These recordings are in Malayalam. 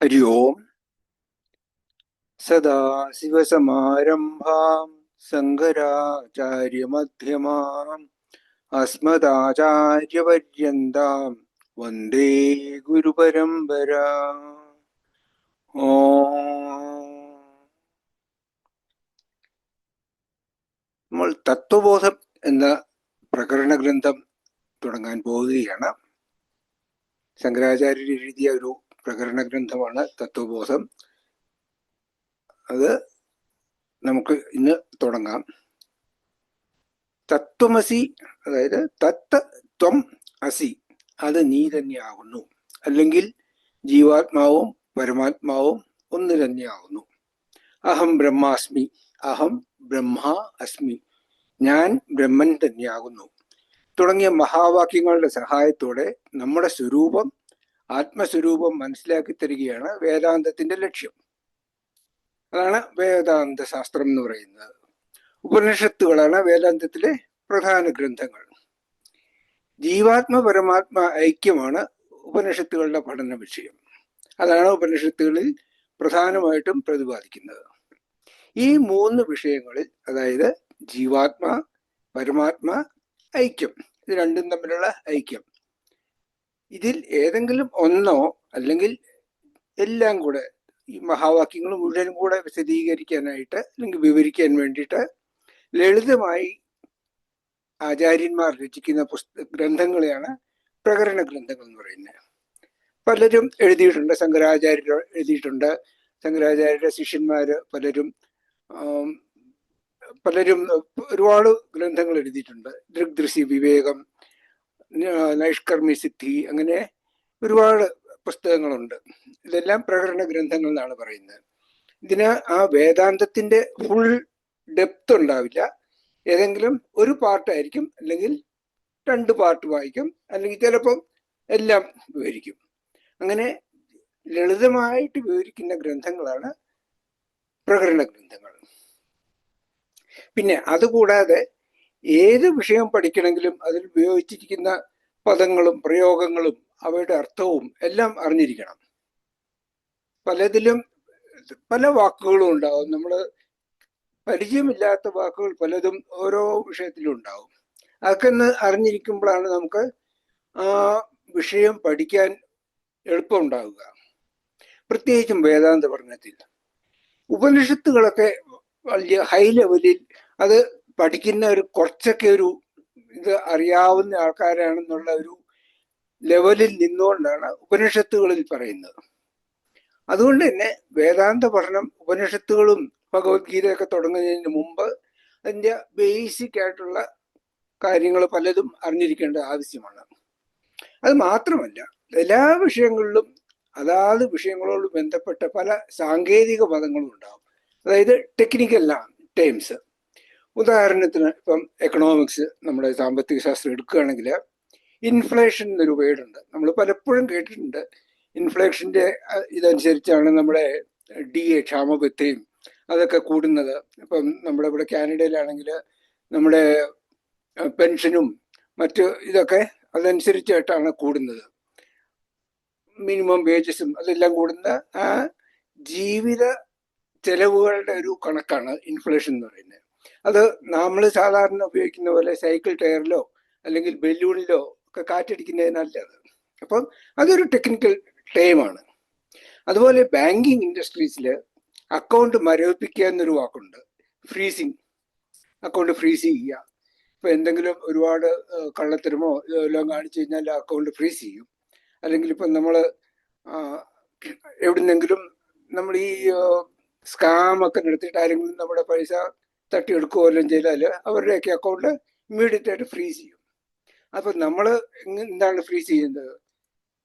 हरि ओम् सदाशिवसमारम्भाम् शङ्कराचार्यमध्यमाम् अस्मदाचार्यपर्यन्ताम् वन्दे ഗുരുപരമ്പര നമ്മൾ തത്വബോധം എന്ന പ്രകരണ ഗ്രന്ഥം തുടങ്ങാൻ പോവുകയാണ് ശങ്കരാചാര്യർ എഴുതിയ ഒരു പ്രകരണ ഗ്രന്ഥമാണ് തത്വബോധം. അത് നമുക്ക് ഇന്ന് തുടങ്ങാം. തത്വമസി അതായത് തത്ത് ത്വം അസി അത് നീ തന്നെയാകുന്നു. അല്ലെങ്കിൽ ജീവാത്മാവും പരമാത്മാവും ഒന്ന് തന്നെയാകുന്നു. അഹം ബ്രഹ്മാസ്മി അഹം ബ്രഹ്മ അസ്മി ഞാൻ ബ്രഹ്മൻ തന്നെയാകുന്നു. തുടങ്ങിയ മഹാവാക്യങ്ങളുടെ സഹായത്തോടെ നമ്മുടെ സ്വരൂപം ആത്മസ്വരൂപം മനസ്സിലാക്കി തരികയാണ് വേദാന്തത്തിന്റെ ലക്ഷ്യം. അതാണ് വേദാന്ത ശാസ്ത്രം എന്ന് പറയുന്നത്. ഉപനിഷത്തുകളാണ് വേദാന്തത്തിലെ പ്രധാന ഗ്രന്ഥങ്ങൾ. ജീവാത്മ പരമാത്മ ഐക്യമാണ് ഉപനിഷത്തുകളുടെ പഠന വിഷയം. അതാണ് ഉപനിഷത്തുകളിൽ പ്രധാനമായിട്ടും പ്രതിപാദിക്കുന്നത്. ഈ മൂന്ന് വിഷയങ്ങളിൽ അതായത് ജീവാത്മ പരമാത്മ ഐക്യം ഇത് രണ്ടും തമ്മിലുള്ള ഐക്യം. ഇതിൽ ഏതെങ്കിലും ഒന്നോ അല്ലെങ്കിൽ എല്ലാം കൂടെ ഈ മഹാവാക്യങ്ങൾ മുഴുവനും കൂടെ വിശദീകരിക്കാനായിട്ട് അല്ലെങ്കിൽ വിവരിക്കാൻ വേണ്ടിയിട്ട് ലളിതമായി ആചാര്യന്മാർ രചിക്കുന്ന പുസ്തക ഗ്രന്ഥങ്ങളെയാണ് പ്രകരണ ഗ്രന്ഥങ്ങൾ എന്ന് പറയുന്നത്. പലരും എഴുതിയിട്ടുണ്ട് ശങ്കരാചാര്യർ എഴുതിയിട്ടുണ്ട് ശങ്കരാചാര്യരുടെ ശിഷ്യന്മാര് പലരും പലരും ഒരുപാട് ഗ്രന്ഥങ്ങൾ എഴുതിയിട്ടുണ്ട്. ദൃഗ്ദൃശി വിവേകം നൈഷ്കർമ്മി സിദ്ധി അങ്ങനെ ഒരുപാട് പുസ്തകങ്ങളുണ്ട്. ഇതെല്ലാം പ്രകടന ഗ്രന്ഥങ്ങൾ എന്നാണ് പറയുന്നത്. ഇതിന് ആ വേദാന്തത്തിന്റെ ഫുൾ ഡെപ്ത് ഉണ്ടാവില്ല. ഏതെങ്കിലും ഒരു പാർട്ടായിരിക്കും അല്ലെങ്കിൽ രണ്ട് പാർട്ട് വായിക്കും അല്ലെങ്കിൽ ചിലപ്പം എല്ലാം വിവരിക്കും. അങ്ങനെ ലളിതമായിട്ട് വിവരിക്കുന്ന ഗ്രന്ഥങ്ങളാണ് പ്രകടന ഗ്രന്ഥങ്ങൾ. പിന്നെ അതുകൂടാതെ ഏത് വിഷയം പഠിക്കണമെങ്കിലും അതിൽ ഉപയോഗിച്ചിരിക്കുന്ന പദങ്ങളും പ്രയോഗങ്ങളും അവയുടെ അർത്ഥവും എല്ലാം അറിഞ്ഞിരിക്കണം. പലതിലും പല വാക്കുകളും ഉണ്ടാവും. നമ്മൾ പരിചയമില്ലാത്ത വാക്കുകൾ പലതും ഓരോ വിഷയത്തിലും ഉണ്ടാവും. അതൊക്കെ ഒന്ന് അറിഞ്ഞിരിക്കുമ്പോഴാണ് നമുക്ക് ആ വിഷയം പഠിക്കാൻ എളുപ്പമുണ്ടാവുക. പ്രത്യേകിച്ചും വേദാന്ത പഠനത്തിൽ. ഉപനിഷത്തുകളൊക്കെ വലിയ ഹൈ ലെവലിൽ അത് പഠിക്കുന്ന ഒരു കുറച്ചൊക്കെ ഒരു ഇത് അറിയാവുന്ന ആൾക്കാരാണെന്നുള്ള ഒരു ലെവലിൽ നിന്നുകൊണ്ടാണ് ഉപനിഷത്തുകളിൽ പറയുന്നത്. അതുകൊണ്ട് തന്നെ വേദാന്ത പഠനം ഉപനിഷത്തുകളും ഭഗവത്ഗീതയൊക്കെ തുടങ്ങുന്നതിന് മുമ്പ് അതിന്റെ ബേസിക് ആയിട്ടുള്ള കാര്യങ്ങൾ പലതും അറിഞ്ഞിരിക്കേണ്ട ആവശ്യമാണ്. അത് മാത്രമല്ല എല്ലാ വിഷയങ്ങളിലും അതാത് വിഷയങ്ങളോട് ബന്ധപ്പെട്ട പല സാങ്കേതിക പദങ്ങളും ഉണ്ടാകും അതായത് ടെക്നിക്കൽ ടേംസ് ഉദാഹരണത്തിന് ഇപ്പം എക്കണോമിക്സ് നമ്മുടെ സാമ്പത്തിക ശാസ്ത്രം എടുക്കുകയാണെങ്കിൽ ഇൻഫ്ലേഷൻ എന്നൊരു വേർഡുണ്ട് നമ്മൾ പലപ്പോഴും കേട്ടിട്ടുണ്ട്. ഇൻഫ്ലേഷന്റെ ഇതനുസരിച്ചാണ് നമ്മുടെ ഡി എ ക്ഷാമബത്തയും അതൊക്കെ കൂടുന്നത്. ഇപ്പം നമ്മുടെ ഇവിടെ കാനഡയിലാണെങ്കിൽ നമ്മുടെ പെൻഷനും മറ്റ് ഇതൊക്കെ അതനുസരിച്ചായിട്ടാണ് കൂടുന്നത്. മിനിമം വേജസും അതെല്ലാം കൂടുന്ന ആ ജീവിത ചെലവുകളുടെ ഒരു കണക്കാണ് ഇൻഫ്ലേഷൻ എന്ന് പറയുന്നത്. അത് നമ്മൾ സാധാരണ ഉപയോഗിക്കുന്ന പോലെ സൈക്കിൾ ടയറിലോ അല്ലെങ്കിൽ ബലൂണിലോ ഒക്കെ കാറ്റടിക്കുന്നതിനല്ല അത് അപ്പം അതൊരു ടെക്നിക്കൽ ടൈമാണ് അതുപോലെ ബാങ്കിങ് ഇൻഡസ്ട്രീസിൽ അക്കൗണ്ട് മരവിപ്പിക്കുക എന്നൊരു വാക്കുണ്ട്. ഫ്രീസിങ് അക്കൗണ്ട് ഫ്രീസ് ചെയ്യുക. ഇപ്പം എന്തെങ്കിലും ഒരുപാട് കള്ളത്തരമോ എല്ലാം കാണിച്ചു കഴിഞ്ഞാൽ അക്കൗണ്ട് ഫ്രീസ് ചെയ്യും. അല്ലെങ്കിൽ ഇപ്പം നമ്മൾ എവിടുന്നെങ്കിലും നമ്മൾ ഈ സ്കാം ഒക്കെ നടത്തിയിട്ട് ആരെങ്കിലും നമ്മുടെ പൈസ തട്ടിയെടുക്കുകയോ എല്ലാം ചെയ്താൽ അവരുടെയൊക്കെ അക്കൗണ്ട് ഇമ്മീഡിയറ്റ് ആയിട്ട് ഫ്രീസ് ചെയ്യും. അപ്പം നമ്മൾ എന്താണ് ഫ്രീസ് ചെയ്യുന്നത്?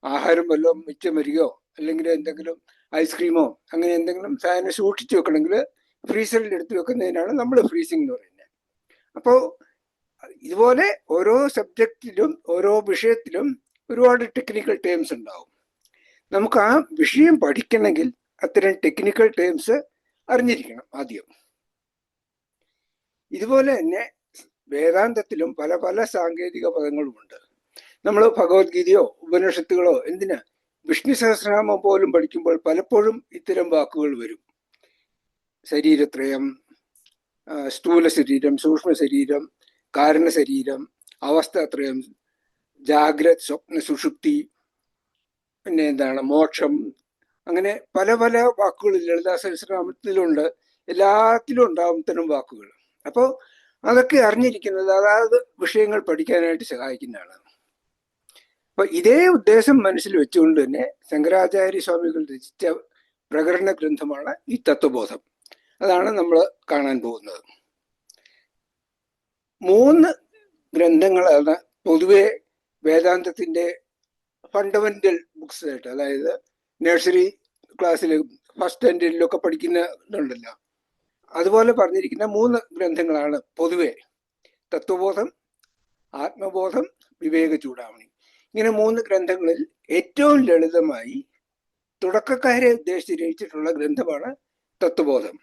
ആഹാരം വല്ലതും മിച്ചം വരികയോ അല്ലെങ്കിൽ എന്തെങ്കിലും ഐസ്ക്രീമോ അങ്ങനെ എന്തെങ്കിലും സാധനം സൂക്ഷിച്ചു വെക്കണമെങ്കിൽ ഫ്രീസറിൽ എടുത്തു വെക്കുന്നതിനാണ് നമ്മൾ ഫ്രീസിങ് എന്ന് പറയുന്നത്. അപ്പോൾ ഇതുപോലെ ഓരോ സബ്ജക്റ്റിലും ഓരോ വിഷയത്തിലും ഒരുപാട് ടെക്നിക്കൽ ടേംസ് ഉണ്ടാവും. നമുക്ക് ആ വിഷയം പഠിക്കണമെങ്കിൽ അത്തരം ടെക്നിക്കൽ ടേംസ് അറിഞ്ഞിരിക്കണം ആദ്യം. ഇതുപോലെ തന്നെ വേദാന്തത്തിലും പല പല സാങ്കേതിക പദങ്ങളുമുണ്ട്. നമ്മൾ ഭഗവത്ഗീതയോ ഉപനിഷത്തുകളോ എന്തിനാ വിഷ്ണു സഹസ്രനാമം പോലും പഠിക്കുമ്പോൾ പലപ്പോഴും ഇത്തരം വാക്കുകൾ വരും. ശരീരത്രയം സ്ഥൂല ശരീരം സൂക്ഷ്മ ശരീരം കാരണ ശരീരം അവസ്ഥാത്രയം ജാഗ്രത് സ്വപ്ന സുഷുപ്തി പിന്നെ എന്താണ് മോക്ഷം അങ്ങനെ പല പല വാക്കുകൾ ലളിതാ സഹസ്രനാമത്തിലുണ്ട്. എല്ലാത്തിലും ഇത്തരം വാക്കുകൾ. അപ്പോൾ അതൊക്കെ അറിഞ്ഞിരിക്കുന്നത് അതായത് വിഷയങ്ങൾ പഠിക്കാനായിട്ട് സഹായിക്കുന്നതാണ് അപ്പൊ ഇതേ ഉദ്ദേശം മനസ്സിൽ വെച്ചുകൊണ്ട് തന്നെ ശങ്കരാചാര്യ സ്വാമികൾ രചിച്ച പ്രകടന ഗ്രന്ഥമാണ് ഈ തത്വബോധം. അതാണ് നമ്മൾ കാണാൻ പോകുന്നത്. മൂന്ന് ഗ്രന്ഥങ്ങളാണ് പൊതുവെ വേദാന്തത്തിന്റെ ഫണ്ടമെന്റൽ ബുക്സ് ആയിട്ട് അതായത് നഴ്സറി ക്ലാസ്സിൽ ഫസ്റ്റ് സ്റ്റാൻഡേർഡിലൊക്കെ ഒക്കെ ഇതുണ്ടല്ലോ. അതുപോലെ പറഞ്ഞിരിക്കുന്ന മൂന്ന് ഗ്രന്ഥങ്ങളാണ് പൊതുവെ. തത്വബോധം ആത്മബോധം വിവേക ചൂടാമണി ഇങ്ങനെ മൂന്ന് ഗ്രന്ഥങ്ങളിൽ ഏറ്റവും ലളിതമായി തുടക്കക്കാരെ ഉദ്ദേശിച്ച് രചിച്ചിട്ടുള്ള ഗ്രന്ഥമാണ് തത്വബോധം.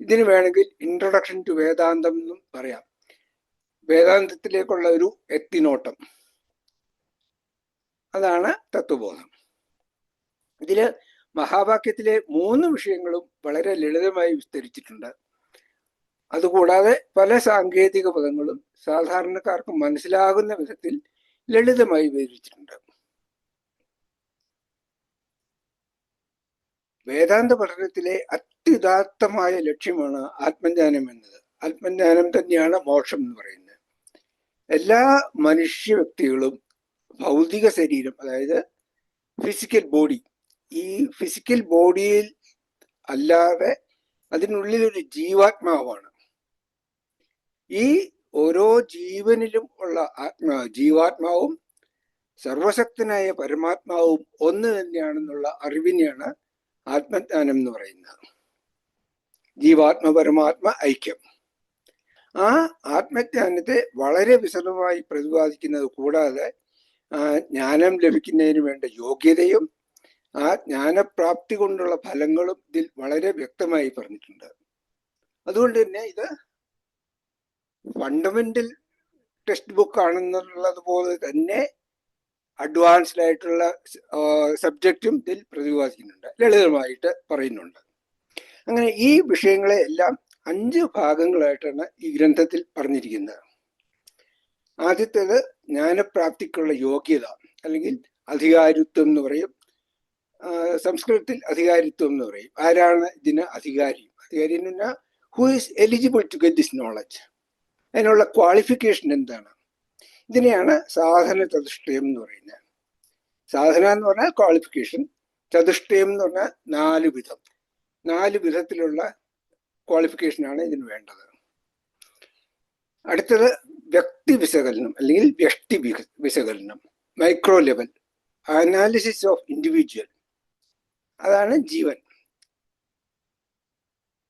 ഇതിന് വേണമെങ്കിൽ ഇൻട്രൊഡക്ഷൻ ടു വേദാന്തം എന്നും പറയാം. വേദാന്തത്തിലേക്കുള്ള ഒരു എത്തിനോട്ടം. അതാണ് തത്വബോധം. ഇതിൽ മഹാവാക്യത്തിലെ മൂന്ന് വിഷയങ്ങളും വളരെ ലളിതമായി വിസ്തരിച്ചിട്ടുണ്ട്. അതുകൂടാതെ പല സാങ്കേതിക പദങ്ങളും സാധാരണക്കാർക്ക് മനസ്സിലാകുന്ന വിധത്തിൽ ലളിതമായി വിവരിച്ചിട്ടുണ്ട്. വേദാന്ത പഠനത്തിലെ അത്യുദാത്തമായ ലക്ഷ്യമാണ് ആത്മജ്ഞാനം എന്നത്. ആത്മജ്ഞാനം തന്നെയാണ് മോക്ഷം എന്ന് പറയുന്നത്. എല്ലാ മനുഷ്യ വ്യക്തികളും ഭൗതിക ശരീരം അതായത് ഫിസിക്കൽ ബോഡി ഈ ഫിസിക്കൽ ബോഡിയിൽ അല്ലാതെ അതിനുള്ളിൽ ഒരു ജീവാത്മാവാണ്. ഈ ഓരോ ജീവനിലും ഉള്ള ആത്മാ ജീവാത്മാവും സർവശക്തനായ പരമാത്മാവും ഒന്ന് തന്നെയാണെന്നുള്ള അറിവിനെയാണ് ആത്മജ്ഞാനം എന്ന് പറയുന്നത്. ജീവാത്മ പരമാത്മ ഐക്യം. ആ ആത്മജ്ഞാനത്തെ വളരെ വിശദമായി പ്രതിപാദിക്കുന്നത് കൂടാതെ ജ്ഞാനം ലഭിക്കുന്നതിന് വേണ്ട യോഗ്യതയും ആ ജ്ഞാനപ്രാപ്തി കൊണ്ടുള്ള ഫലങ്ങളും ഇതിൽ വളരെ വ്യക്തമായി പറഞ്ഞിട്ടുണ്ട്. അതുകൊണ്ട് തന്നെ ഇത് ഫണ്ടമെന്റൽ ടെക്സ്റ്റ് ബുക്ക് ആണെന്നുള്ളത് പോലെ തന്നെ അഡ്വാൻസ്ഡ് ആയിട്ടുള്ള സബ്ജക്റ്റും ഇതിൽ പ്രതിപാദിക്കുന്നുണ്ട് ലളിതമായിട്ട് പറയുന്നുണ്ട്. അങ്ങനെ ഈ വിഷയങ്ങളെ എല്ലാം അഞ്ച് ഭാഗങ്ങളായിട്ടാണ് ഈ ഗ്രന്ഥത്തിൽ പറഞ്ഞിരിക്കുന്നത്. ആദ്യത്തേത് ജ്ഞാനപ്രാപ്തിക്കുള്ള യോഗ്യത അല്ലെങ്കിൽ അധികാരിത്വം എന്ന് പറയും. സംസ്കൃതത്തിൽ അധികാരിത്വം എന്ന് പറയും. ആരാണ് ഇതിന് അധികാരി? അധികാരി എന്ന് പറഞ്ഞാൽ who is eligible to get this knowledge അതിനുള്ള ക്വാളിഫിക്കേഷൻ എന്താണ്? ഇതിനെയാണ് സാധന ചതുഷ്ടയം എന്ന് പറയുന്നത്. സാധന എന്ന് പറഞ്ഞാൽ ക്വാളിഫിക്കേഷൻ ചതുഷ്ടയം എന്ന് പറഞ്ഞാൽ നാല് വിധം. നാല് വിധത്തിലുള്ള ക്വാളിഫിക്കേഷനാണ് ഇതിന് വേണ്ടത്. അടുത്തത് വ്യക്തി വിശകലനം അല്ലെങ്കിൽ വ്യക്തി വിശകലനം. Micro level analysis of individual അതാണ് ജീവൻ.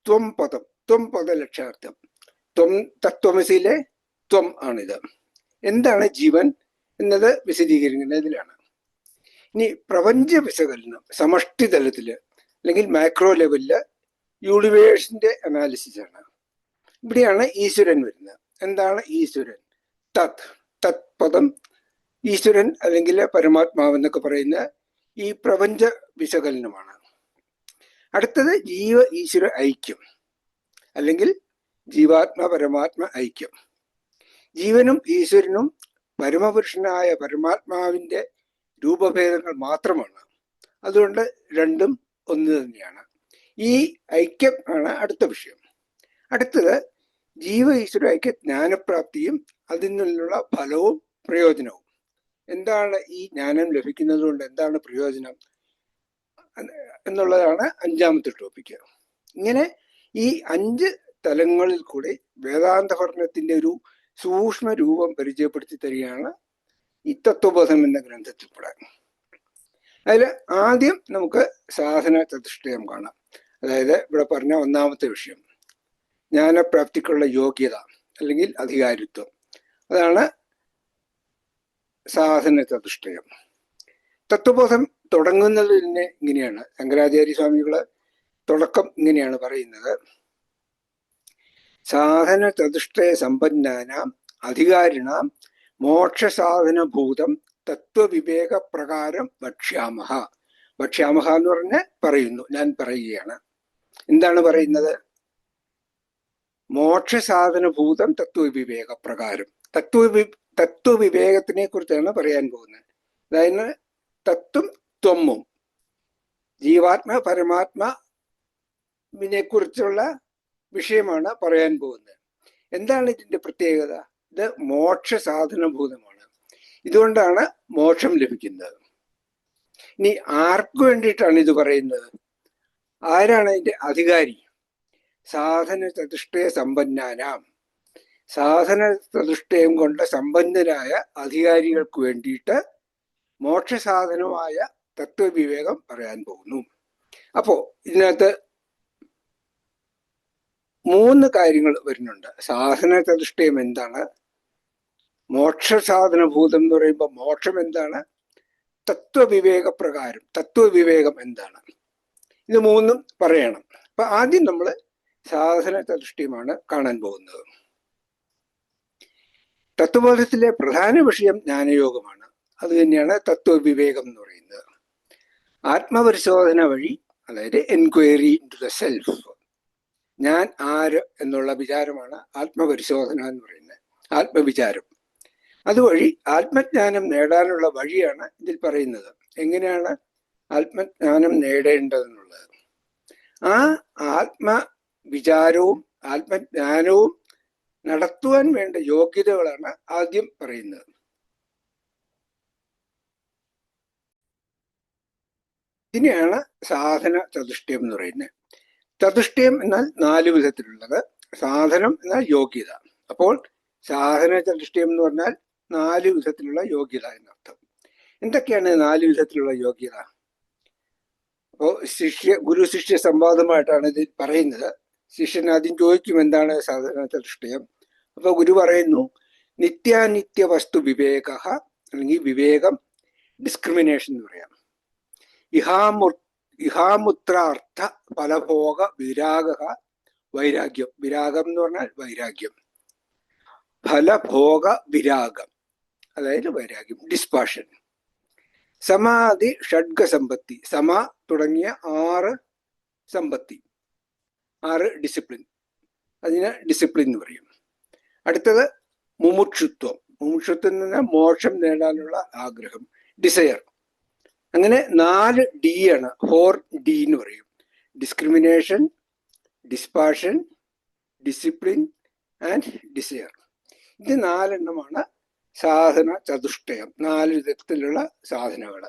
ത്വം പദം. ത്വം പദ ലക്ഷാർത്ഥം. ത്വം തത്വമസിയിലെ ത്വം ആണിത്. എന്താണ് ജീവൻ എന്നത് വിശദീകരിക്കുന്നതിലാണ് ഇനി പ്രപഞ്ച വിശകലനം സമഷ്ടി തലത്തിൽ അല്ലെങ്കിൽ മാക്രോ ലെവലിൽ യൂണിവേഴ്സിന്റെ അനാലിസിസ് ആണ്. ഇവിടെയാണ് ഈശ്വരൻ വരുന്നത്. എന്താണ് ഈശ്വരൻ? തത് തത് പദം ഈശ്വരൻ അല്ലെങ്കിൽ പരമാത്മാവ് എന്നൊക്കെ പറയുന്ന ഈ പ്രപഞ്ച വിശകലനമാണ് അടുത്തത് ജീവ ഈശ്വര ഐക്യം അല്ലെങ്കിൽ ജീവാത്മ പരമാത്മ ഐക്യം. ജീവനും ഈശ്വരനും പരമപുരുഷനായ പരമാത്മാവിന്റെ രൂപഭേദങ്ങൾ മാത്രമാണ്. അതുകൊണ്ട് രണ്ടും ഒന്ന് തന്നെയാണ്. ഈ ഐക്യം ആണ് അടുത്ത വിഷയം. അടുത്തത് ജീവ ഈശ്വര ഐക്യ ജ്ഞാനപ്രാപ്തിയും അതിൽ നിന്നുള്ള ഫലവും പ്രയോജനവും. എന്താണ് ഈ ജ്ഞാനം ലഭിക്കുന്നത് കൊണ്ട് എന്താണ് പ്രയോജനം? എന്നുള്ളതാണ് അഞ്ചാമത്തെ ടോപ്പിക്ക് ഇങ്ങനെ ഈ അഞ്ച് തലങ്ങളിൽ കൂടെ വേദാന്ത പഠനത്തിന്റെ ഒരു സൂക്ഷ്മ രൂപം പരിചയപ്പെടുത്തി തരികയാണ് ഈ തത്വബോധം എന്ന ഗ്രന്ഥത്തിൽ കൂടെ. അതിൽ ആദ്യം നമുക്ക് സാധന ചതുഷ്ടയം കാണാം. അതായത് ഇവിടെ പറഞ്ഞ ഒന്നാമത്തെ വിഷയം. ജ്ഞാനപ്രാപ്തിക്കുള്ള യോഗ്യത അല്ലെങ്കിൽ അധികാരിത്വം. അതാണ് സാധന ചതുഷ്ടയം. തത്വബോധം തുടങ്ങുന്നത് തന്നെ ഇങ്ങനെയാണ്. ശങ്കരാചാര്യ സ്വാമികൾ തുടക്കം ഇങ്ങനെയാണ് പറയുന്നത്. സാധന ചതുഷ്ടയ സമ്പന്നാനാം അധികാരിണാം മോക്ഷസാധനഭൂതം തത്വവിവേക പ്രകാരം വക്ഷ്യാമഹ ഭക്ഷ്യാമഹ എന്ന് പറഞ്ഞ് പറയുന്നു ഞാൻ പറയുകയാണ്. എന്താണ് പറയുന്നത്? മോക്ഷസാധനഭൂതം തത്വവിവേക പ്രകാരം തത്വവി തത്വവിവേകത്തിനെ കുറിച്ചാണ് പറയാൻ പോകുന്നത്. അതായത് തത്വം ത്വമ്മും. ജീവാത്മ പരമാത്മാവിനെ കുറിച്ചുള്ള വിഷയമാണ് പറയാൻ പോകുന്നത്. എന്താണ് ഇതിന്റെ പ്രത്യേകത? ഇത് മോക്ഷ സാധനഭൂതമാണ് ഇതുകൊണ്ടാണ് മോക്ഷം ലഭിക്കുന്നത്. ഇനി ആർക്കു വേണ്ടിയിട്ടാണ് ഇത് പറയുന്നത്? ആരാണ് ഇതിന്റെ അധികാരി? സാധന ചതുഷ്ടയ സമ്പന്നാനാം. സാധന ചതുഷ്ടയം കൊണ്ട് സമ്പന്നരായ അധികാരികൾക്ക് വേണ്ടിയിട്ട് മോക്ഷസാധനമായ തത്വവിവേകം പറയാൻ പോകുന്നു. അപ്പോ ഇതിനകത്ത് മൂന്ന് കാര്യങ്ങൾ വരുന്നുണ്ട്. സാധന ചതുഷ്ടയം എന്താണ്? മോക്ഷ മോക്ഷസാധനഭൂതം എന്ന് പറയുമ്പോൾ മോക്ഷം എന്താണ്? തത്വവിവേക പ്രകാരം തത്വവിവേകം എന്താണ്? ഇത് മൂന്നും പറയണം. അപ്പൊ ആദ്യം നമ്മൾ സാധന ചതുഷ്ടയമാണ് കാണാൻ പോകുന്നത്. തത്വബോധത്തിലെ പ്രധാന വിഷയം ജ്ഞാനയോഗമാണ്. അത് തന്നെയാണ് തത്വവിവേകം എന്ന് പറയുന്നത്. ആത്മപരിശോധന വഴി അതായത് enquiry into the self. ഞാൻ ആര് എന്നുള്ള വിചാരമാണ് ആത്മപരിശോധന എന്ന് പറയുന്നത്. ആത്മവിചാരം. അതുവഴി ആത്മജ്ഞാനം നേടാനുള്ള വഴിയാണ് ഇതിൽ പറയുന്നത്. എങ്ങനെയാണ് ആത്മജ്ഞാനം നേടേണ്ടതെന്നുള്ളത്? ആ ആത്മ വിചാരവും ആത്മജ്ഞാനവും നടത്തുവാൻ വേണ്ട യോഗ്യതകളാണ് ആദ്യം പറയുന്നത്. ഇതിനെയാണ് സാധന ചതുഷ്ടയം എന്ന് പറയുന്നത്. ചതുഷ്ടയം എന്നാൽ നാല് വിധത്തിലുള്ളത്. സാധനം എന്നാൽ യോഗ്യത. അപ്പോൾ സാധന ചതുഷ്ടയം എന്ന് പറഞ്ഞാൽ നാല് വിധത്തിലുള്ള യോഗ്യത എന്നർത്ഥം. എന്തൊക്കെയാണ് നാല് വിധത്തിലുള്ള യോഗ്യത? അപ്പോ ശിഷ്യ ഗുരു ശിഷ്യ സംവാദമായിട്ടാണ് ഇത് പറയുന്നത്. ശിഷ്യൻ ആദ്യം ചോദിക്കും എന്താണ് സാധന ചതുഷ്ടയം? അപ്പൊ ഗുരു പറയുന്നു നിത്യാനിത്യ വസ്തു വിവേക അല്ലെങ്കിൽ വിവേകം ഡിസ്ക്രിമിനേഷൻ എന്ന് പറയാം. ഇഹാമു ഇഹാമുത്രാർത്ഥ ഫലഭോഗ വിരാഗ വൈരാഗ്യം. വിരാഗം എന്ന് പറഞ്ഞാൽ വൈരാഗ്യം. ഫലഭോഗ വിരാഗം. അതായത് വൈരാഗ്യം ഡിസ്പാഷൻ സമാധി ഷഡ്ഗ സമ്പത്തി സമ തുടങ്ങിയ ആറ് സമ്പത്തി. ആറ് ഡിസിപ്ലിൻ. അതിന് ഡിസിപ്ലിൻ എന്ന് പറയും. അടുത്തത് മുമുക്ഷുത്വം. മുമുക്ഷുത്വം എന്ന് പറഞ്ഞാൽ മോക്ഷം നേടാനുള്ള ആഗ്രഹം ഡിസയർ. അങ്ങനെ നാല് ഡി ആണ്. ഫോർ ഡി എന്ന് പറയും. Discrimination dispassion discipline and desire ഇത് നാലെണ്ണമാണ് സാധന ചതുഷ്ടയം നാല് വിധത്തിലുള്ള സാധനങ്ങൾ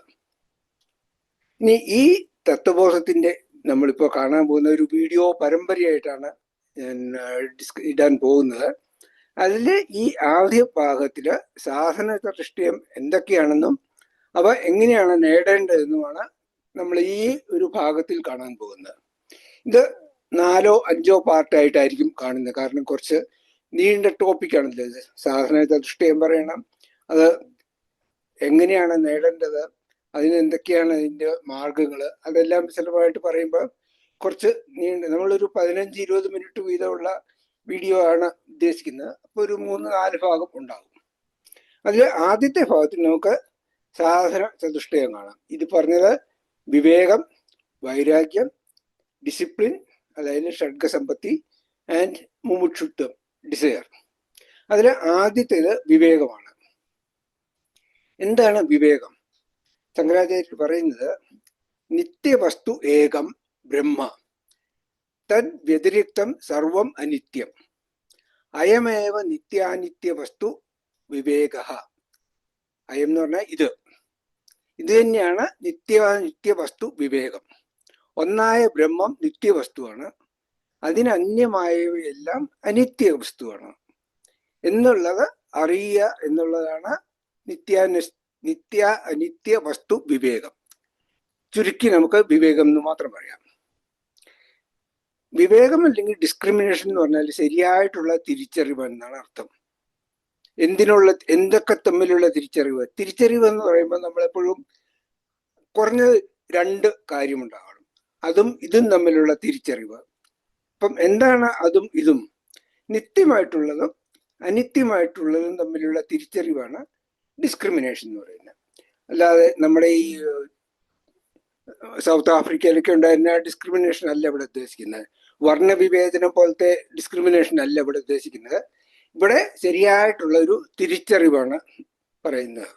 ഇനി ഈ തത്വബോധത്തിന്റെ നമ്മളിപ്പോൾ കാണാൻ പോകുന്ന ഒരു വീഡിയോ പരമ്പരയായിട്ടാണ് ഞാൻ ഇടാൻ പോകുന്നത്. അതിൽ ഈ ആദ്യ ഭാഗത്തിൽ സാധന ചതുഷ്ടയം എന്തൊക്കെയാണെന്നും അവ എങ്ങനെയാണ് നേടേണ്ടതെന്നുമാണ് നമ്മൾ ഈ ഒരു ഭാഗത്തിൽ കാണാൻ പോകുന്നത്. ഇത് നാലോ അഞ്ചോ പാർട്ടായിട്ടായിരിക്കും കാണുന്നത്. കാരണം കുറച്ച് നീണ്ട ടോപ്പിക്കാണല്ലോ ഇത്. സാധാരണ ദൃഷ്ടിയും പറയണം. അത് എങ്ങനെയാണ് നേടേണ്ടത്? അതിന് എന്തൊക്കെയാണ് അതിന്റെ മാർഗങ്ങൾ അതെല്ലാം വിശദമായിട്ട് പറയുമ്പോൾ കുറച്ച് നീണ്ട നമ്മളൊരു പതിനഞ്ച് ഇരുപത് മിനിറ്റ് വീതമുള്ള വീഡിയോ ആണ് ഉദ്ദേശിക്കുന്നത്. അപ്പോൾ ഒരു മൂന്ന് നാല് ഭാഗം ഉണ്ടാകും. അതിൽ ആദ്യത്തെ ഭാഗത്തിൽ നമുക്ക് സാധന ചതുഷ്ടയം കാണാം ഇത് പറഞ്ഞത് വിവേകം വൈരാഗ്യം ഡിസിപ്ലിൻ അതായത് ഷഡ്ഗസമ്പത്തി ആൻഡ് മുമുക്ഷുത്വം ഡിസയർ അതിൽ ആദ്യത്തേത് വിവേകമാണ്. എന്താണ് വിവേകം? ശങ്കരാചാര്യർ പറയുന്നത് നിത്യവസ്തു ഏകം ബ്രഹ്മ തദ് വ്യതിരിക്തം സർവം അനിത്യം അയമേവ നിത്യാനിത്യ വസ്തു വിവേക. അയം എന്ന് പറഞ്ഞാൽ ഇത്. ഇത് തന്നെയാണ് നിത്യ നിത്യവസ്തു വിവേകം. ഒന്നായ ബ്രഹ്മം നിത്യവസ്തുവാണ്. അതിനന്യമായവയെല്ലാം അനിത്യ വസ്തുവാണ് എന്നുള്ളത് അറിയുക എന്നുള്ളതാണ് നിത്യാന നിത്യ അനിത്യ വസ്തു വിവേകം. ചുരുക്കി നമുക്ക് വിവേകം എന്ന് മാത്രം പറയാം. വിവേകം അല്ലെങ്കിൽ ഡിസ്ക്രിമിനേഷൻ എന്ന് പറഞ്ഞാൽ ശരിയായിട്ടുള്ള തിരിച്ചറിവ് എന്നാണ് അർത്ഥം. എന്തിനുള്ള എന്തൊക്കെ തമ്മിലുള്ള തിരിച്ചറിവ്? തിരിച്ചറിവ് എന്ന് പറയുമ്പോൾ നമ്മളെപ്പോഴും കുറഞ്ഞത് രണ്ട് കാര്യമുണ്ടാകണം. അതും ഇതും തമ്മിലുള്ള തിരിച്ചറിവ്. അപ്പം എന്താണ് അതും ഇതും? നിത്യമായിട്ടുള്ളതും അനിത്യമായിട്ടുള്ളതും തമ്മിലുള്ള തിരിച്ചറിവാണ് ഡിസ്ക്രിമിനേഷൻ എന്ന് പറയുന്നത്. അല്ലാതെ നമ്മുടെ ഈ സൗത്ത് ആഫ്രിക്കയിലൊക്കെ ഉണ്ടായിരുന്ന ഡിസ്ക്രിമിനേഷൻ അല്ല ഇവിടെ ഉദ്ദേശിക്കുന്നത്. വർണവിവേചനം പോലത്തെ ഡിസ്ക്രിമിനേഷൻ അല്ല ഇവിടെ ഉദ്ദേശിക്കുന്നത്. ഇവിടെ ശരിയായിട്ടുള്ള ഒരു തിരിച്ചറിവാണ് പറയുന്നത്.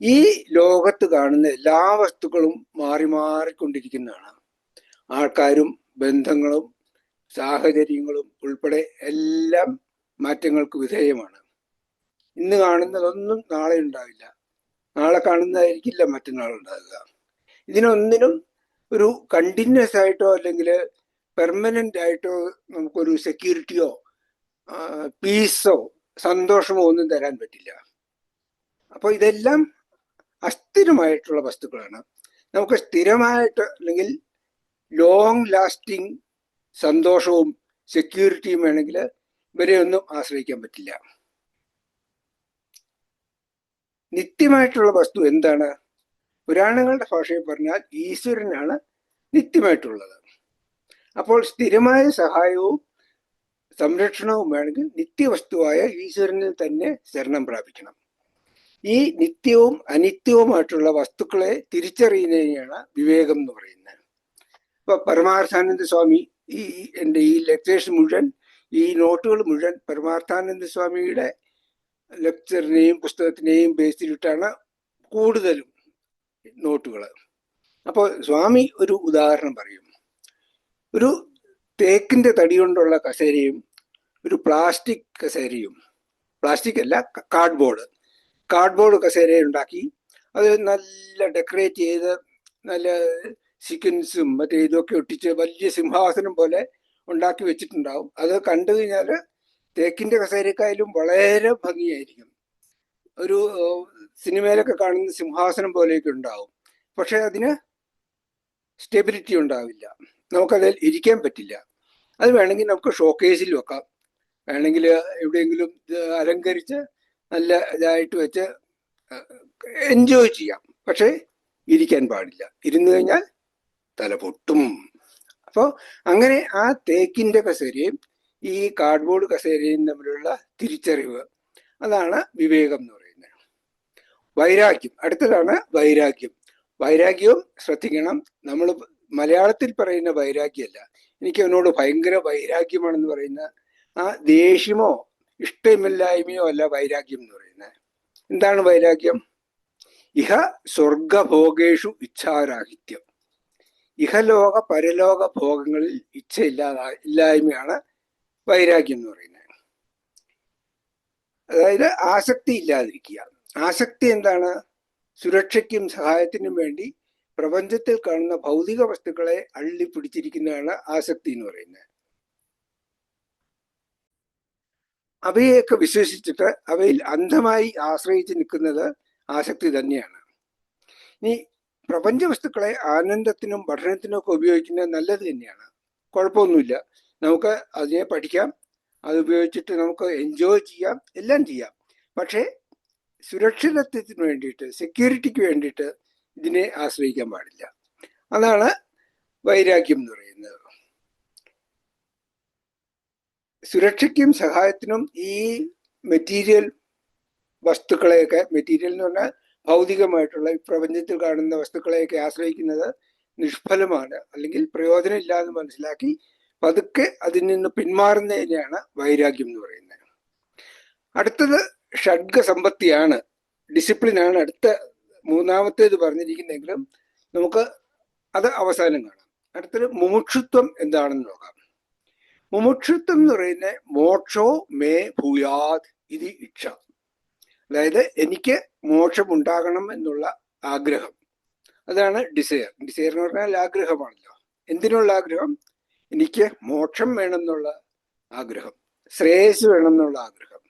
ഈ ലോകത്ത് കാണുന്ന എല്ലാ വസ്തുക്കളും മാറി മാറിക്കൊണ്ടിരിക്കുന്നതാണ്. ആൾക്കാരും ബന്ധങ്ങളും സാഹചര്യങ്ങളും ഉൾപ്പെടെ എല്ലാം മാറ്റങ്ങൾക്ക് വിധേയമാണ്. ഇന്ന് കാണുന്നതൊന്നും നാളെ ഉണ്ടാവില്ല. നാളെ കാണുന്നതായിരിക്കില്ല മറ്റന്നാൾ ഉണ്ടാകുക ഇതിനൊന്നിനും ഒരു കണ്ടിന്യൂസ് ആയിട്ടോ അല്ലെങ്കിൽ പെർമനന്റ് ആയിട്ടോ നമുക്കൊരു സെക്യൂരിറ്റിയോ പീസോ സന്തോഷമോ ഒന്നും തരാൻ പറ്റില്ല. അപ്പോൾ ഇതെല്ലാം അസ്ഥിരമായിട്ടുള്ള വസ്തുക്കളാണ്. നമുക്ക് സ്ഥിരമായിട്ട് അല്ലെങ്കിൽ ലോങ് ലാസ്റ്റിംഗ് സന്തോഷവും സെക്യൂരിറ്റിയും വേണമെങ്കിൽ ഇവരെ ഒന്നും ആശ്രയിക്കാൻ പറ്റില്ല. നിത്യമായിട്ടുള്ള വസ്തു എന്താണ്? പുരാണങ്ങളുടെ ഭാഷയിൽ പറഞ്ഞാൽ ഈശ്വരനാണ് നിത്യമായിട്ടുള്ളത്. അപ്പോൾ സ്ഥിരമായ സഹായവും സംരക്ഷണവും വേണമെങ്കിൽ നിത്യവസ്തുവായ ഈശ്വരനിൽ തന്നെ ശരണം പ്രാപിക്കണം. ഈ നിത്യവും അനിത്യവുമായിട്ടുള്ള വസ്തുക്കളെ തിരിച്ചറിയുന്നതിനെയാണ് വിവേകം എന്ന് പറയുന്നത്. ഇപ്പൊ പരമാർത്ഥാനന്ദ സ്വാമി ഈ എന്റെ ഈ ലെക്ചേഴ്സ് മുഴുവൻ ഈ നോട്ടുകൾ മുഴുവൻ പരമാർത്ഥാനന്ദ സ്വാമിയുടെ ലെക്ചറിനെയും പുസ്തകത്തിനെയും ബേസിലിട്ടാണ് കൂടുതലും നോട്ടുകൾ അപ്പോൾ സ്വാമി ഒരു ഉദാഹരണം പറയും. ഒരു തേക്കിന്റെ തടി കൊണ്ടുള്ള കസേരയും ഒരു പ്ലാസ്റ്റിക് കസേരയും പ്ലാസ്റ്റിക് അല്ല കാർഡ്ബോർഡ് കാർഡ്ബോർഡ് കസേര ഉണ്ടാക്കി അത് നല്ല ഡെക്കറേറ്റ് ചെയ്ത് നല്ല സിക്വൻസും മറ്റേ ഇതൊക്കെ ഒട്ടിച്ച് വലിയ സിംഹാസനം പോലെ ഉണ്ടാക്കി വെച്ചിട്ടുണ്ടാവും. അത് കണ്ടു കഴിഞ്ഞാൽ തേക്കിന്റെ കസേരക്കായാലും വളരെ ഭംഗിയായിരിക്കും. ഒരു സിനിമയിലൊക്കെ കാണുന്ന സിംഹാസനം പോലെയൊക്കെ ഉണ്ടാവും. പക്ഷെ അതിന് സ്റ്റെബിലിറ്റി ഉണ്ടാവില്ല. നമുക്കതിൽ ഇരിക്കാൻ പറ്റില്ല. അത് വേണമെങ്കിൽ നമുക്ക് ഷോക്കേസിൽ വെക്കാം. വേണമെങ്കിൽ എവിടെയെങ്കിലും അലങ്കരിച്ച് നല്ല ഇതായിട്ട് വെച്ച് എൻജോയ് ചെയ്യാം. പക്ഷേ ഇരിക്കാൻ പാടില്ല. ഇരുന്നു കഴിഞ്ഞാൽ തല പൊട്ടും. അപ്പോൾ അങ്ങനെ ആ തേക്കിന്റെ കസേരയും ഈ കാർഡ്ബോർഡ് കസേരയും തമ്മിലുള്ള തിരിച്ചറിവ് അതാണ് വിവേകം എന്ന് പറയുന്നത്. വൈരാഗ്യം. അടുത്തതാണ് വൈരാഗ്യം. വൈരാഗ്യവും ശ്രദ്ധിക്കണം. നമ്മൾ മലയാളത്തിൽ പറയുന്ന വൈരാഗ്യമല്ല. എനിക്ക് അവനോട് ഭയങ്കര വൈരാഗ്യമാണെന്ന് പറയുന്ന ആ ദേഷ്യമോ ഇഷ്ടമില്ലായ്മയോ അല്ല വൈരാഗ്യം എന്ന് പറയുന്നത്. എന്താണ് വൈരാഗ്യം? ഇഹ സ്വർഗഭോഗേഷു ഇച്ഛാരാഹിത്യം. ഇഹലോക പരലോക ഭോഗങ്ങളിൽ ഇച്ഛയില്ലാതാ ഇല്ലായ്മയാണ് വൈരാഗ്യം എന്ന് പറയുന്നത്. അതായത് ആസക്തി ഇല്ലാതിരിക്കുക. ആസക്തി എന്താണ്? സുരക്ഷയ്ക്കും സഹായത്തിനും വേണ്ടി പ്രപഞ്ചത്തിൽ കാണുന്ന ഭൗതിക വസ്തുക്കളെ അള്ളി പിടിച്ചിരിക്കുന്നതാണ് ആസക്തി എന്ന് പറയുന്നത്. അവയെയൊക്കെ വിശ്വസിച്ചിട്ട് അവയിൽ അന്ധമായി ആശ്രയിച്ച് നിൽക്കുന്നത് ആസക്തി തന്നെയാണ്. ഇനി പ്രപഞ്ച വസ്തുക്കളെ ആനന്ദത്തിനും പഠനത്തിനും ഒക്കെ ഉപയോഗിക്കുന്നത് നല്ലത് തന്നെയാണ്. കുഴപ്പമൊന്നുമില്ല. നമുക്ക് അതിനെ പഠിക്കാം. അത് ഉപയോഗിച്ചിട്ട് നമുക്ക് എൻജോയ് ചെയ്യാം. എല്ലാം ചെയ്യാം. പക്ഷേ സുരക്ഷിതത്വത്തിന് വേണ്ടിയിട്ട് സെക്യൂരിറ്റിക്ക് വേണ്ടിയിട്ട് ഇതിനെ ആശ്രയിക്കാൻ പാടില്ല. അതാണ് വൈരാഗ്യം എന്ന് പറയുന്നത്. സുരക്ഷയ്ക്കും സഹായത്തിനും ഈ മെറ്റീരിയൽ വസ്തുക്കളെയൊക്കെ മെറ്റീരിയൽ എന്ന് പറഞ്ഞാൽ ഭൗതികമായിട്ടുള്ള ഈ പ്രപഞ്ചത്തിൽ കാണുന്ന വസ്തുക്കളെയൊക്കെ ആശ്രയിക്കുന്നത് നിഷ്ഫലമാണ്. അല്ലെങ്കിൽ പ്രയോജനം ഇല്ലാന്ന് മനസ്സിലാക്കി പതുക്കെ അതിൽ നിന്ന് പിന്മാറുന്നതിനെയാണ് വൈരാഗ്യം എന്ന് പറയുന്നത്. അടുത്തത് ഷഡ്ഗ സമ്പത്തിയാണ് ഡിസിപ്ലിനാണ് അടുത്ത മൂന്നാമത്തേത് പറഞ്ഞിരിക്കുന്നെങ്കിലും നമുക്ക് അത് അവസാനം കാണാം. അടുത്തത് മുമുക്ഷുത്വം എന്താണെന്ന് നോക്കാം. മുമുക്ഷുത്വം എന്ന് പറയുന്ന മോക്ഷോ മേ ഭൂയാത് ഇത് ഇച്ഛ. അതായത് എനിക്ക് മോക്ഷം ഉണ്ടാകണം എന്നുള്ള ആഗ്രഹം. അതാണ് ഡിസയർ ഡിസയർ എന്ന് പറഞ്ഞാൽ ആഗ്രഹമാണല്ലോ. എന്തിനുള്ള ആഗ്രഹം? എനിക്ക് മോക്ഷം വേണമെന്നുള്ള ആഗ്രഹം. ശ്രേയസ് വേണമെന്നുള്ള ആഗ്രഹം.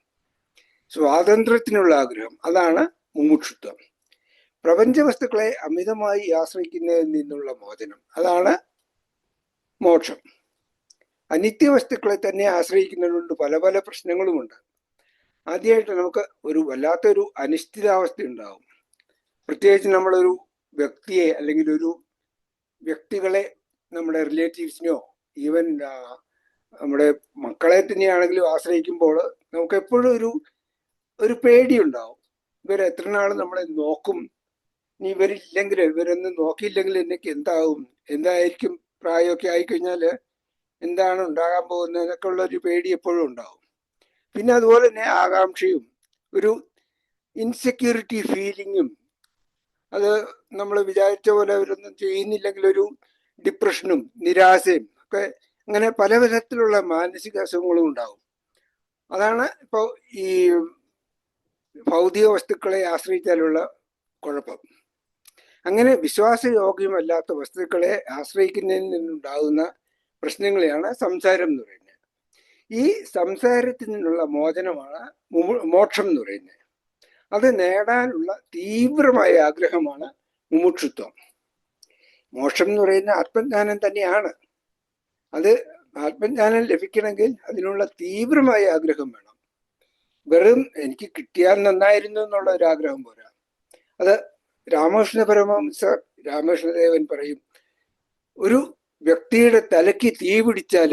സ്വാതന്ത്ര്യത്തിനുള്ള ആഗ്രഹം. അതാണ് മുമുക്ഷുത്വം. പ്രപഞ്ച വസ്തുക്കളെ അമിതമായി ആശ്രയിക്കുന്നതിൽ നിന്നുള്ള മോചനം. അതാണ് മോക്ഷം. അനിത്യ വസ്തുക്കളെ തന്നെ ആശ്രയിക്കുന്നതുകൊണ്ട് പല പല പ്രശ്നങ്ങളുമുണ്ട്. ആദ്യമായിട്ട് നമുക്ക് ഒരു വല്ലാത്തൊരു അനിശ്ചിതാവസ്ഥ ഉണ്ടാകും പ്രത്യേകിച്ച് നമ്മളൊരു വ്യക്തിയെ അല്ലെങ്കിൽ ഒരു വ്യക്തികളെ നമ്മുടെ റിലേറ്റീവ്സിനെയോ ഈവൻ നമ്മുടെ മക്കളെ തന്നെയാണെങ്കിലും ആശ്രയിക്കുമ്പോൾ നമുക്ക് എപ്പോഴും ഒരു ഒരു പേടിയുണ്ടാവും. ഇവരെത്ര നാൾ നമ്മളെ നോക്കും ഇനി ഇവരില്ലെങ്കിൽ ഇവരൊന്നും നോക്കിയില്ലെങ്കിൽ എനിക്ക് എന്താവും? എന്തായിരിക്കും? പ്രായമൊക്കെ ആയിക്കഴിഞ്ഞാൽ എന്താണ് ഉണ്ടാകാൻ പോകുന്നത്? എന്നൊക്കെ ഉള്ള ഒരു പേടി എപ്പോഴും ഉണ്ടാവും. പിന്നെ അതുപോലെ തന്നെ ആകാംക്ഷയും ഒരു ഇൻസെക്യൂരിറ്റി ഫീലിങ്ങും അത് നമ്മൾ വിചാരിച്ച പോലെ അവരൊന്നും ചെയ്യുന്നില്ലെങ്കിൽ ഒരു ഡിപ്രഷനും നിരാശയും ഒക്കെ അങ്ങനെ പല വിധത്തിലുള്ള മാനസിക അസുഖങ്ങളും ഉണ്ടാവും. അതാണ് ഇപ്പോൾ ഈ ഭൗതിക വസ്തുക്കളെ ആശ്രയിച്ചാലുള്ള കുഴപ്പം. അങ്ങനെ വിശ്വാസയോഗ്യമല്ലാത്ത വസ്തുക്കളെ ആശ്രയിക്കുന്നതിൽ നിന്നുണ്ടാകുന്ന പ്രശ്നങ്ങളെയാണ് സംസാരം എന്ന് പറയുന്നത്. ഈ സംസാരത്തിൽ നിന്നുള്ള മോചനമാണ് മോക്ഷം എന്ന് പറയുന്നത്. അത് നേടാനുള്ള തീവ്രമായ ആഗ്രഹമാണ് മുമുക്ഷുത്വം. മോക്ഷം എന്ന് പറയുന്ന ആത്മജ്ഞാനം തന്നെയാണ്. അത് ആത്മജ്ഞാനം ലഭിക്കണമെങ്കിൽ അതിനുള്ള തീവ്രമായ ആഗ്രഹം വേണം. വെറും എനിക്ക് കിട്ടിയാൽ നന്നായിരുന്നു എന്നുള്ള ഒരു ആഗ്രഹം പോരാ. അത് രാമകൃഷ്ണ പരമഹംസ രാമകൃഷ്ണദേവൻ പറയും ഒരു വ്യക്തിയുടെ തലയ്ക്ക് തീ പിടിച്ചാൽ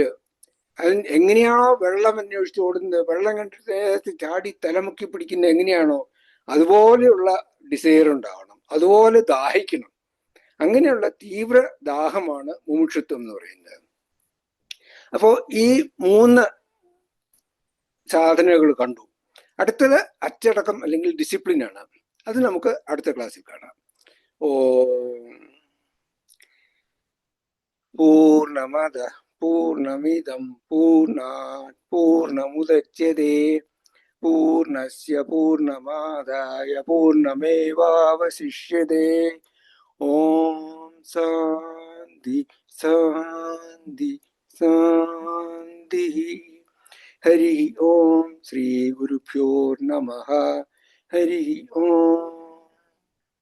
അതിന് എങ്ങനെയാണോ വെള്ളം അന്വേഷിച്ച് ഓടുന്നത്? വെള്ളം കണ്ടിട്ട് ദേഹത്ത് ചാടി തലമുക്കി പിടിക്കുന്നത് എങ്ങനെയാണോ അതുപോലെയുള്ള ഡിസയർ ഉണ്ടാവണം അതുപോലെ ദാഹിക്കണം. അങ്ങനെയുള്ള തീവ്ര ദാഹമാണ് മുമുക്ഷുത്വം എന്ന് പറയുന്നത്. അപ്പോൾ ഈ മൂന്ന് സാധനകൾ കണ്ടു. അടുത്തത് അച്ചടക്കം അല്ലെങ്കിൽ ഡിസിപ്ലിൻ ആണ്. അത് നമുക്ക് അടുത്ത ക്ലാസ്സിൽ കാണാം ഓ പൂർണ്ണമത പൂർണ്ണമിതം പൂർണ്ണാത് പൂർണ്ണമുദച്യതേ പൂർണ്ണസ്യ പൂർണ്ണമാദായ പൂർണ്ണമേവാവശിഷ്യതേ ഓം ശാന്തി ശാന്തി ശാന്തി ഹരി ഓം ശ്രീ ഗുരുഭ്യോ നമ हरि ओम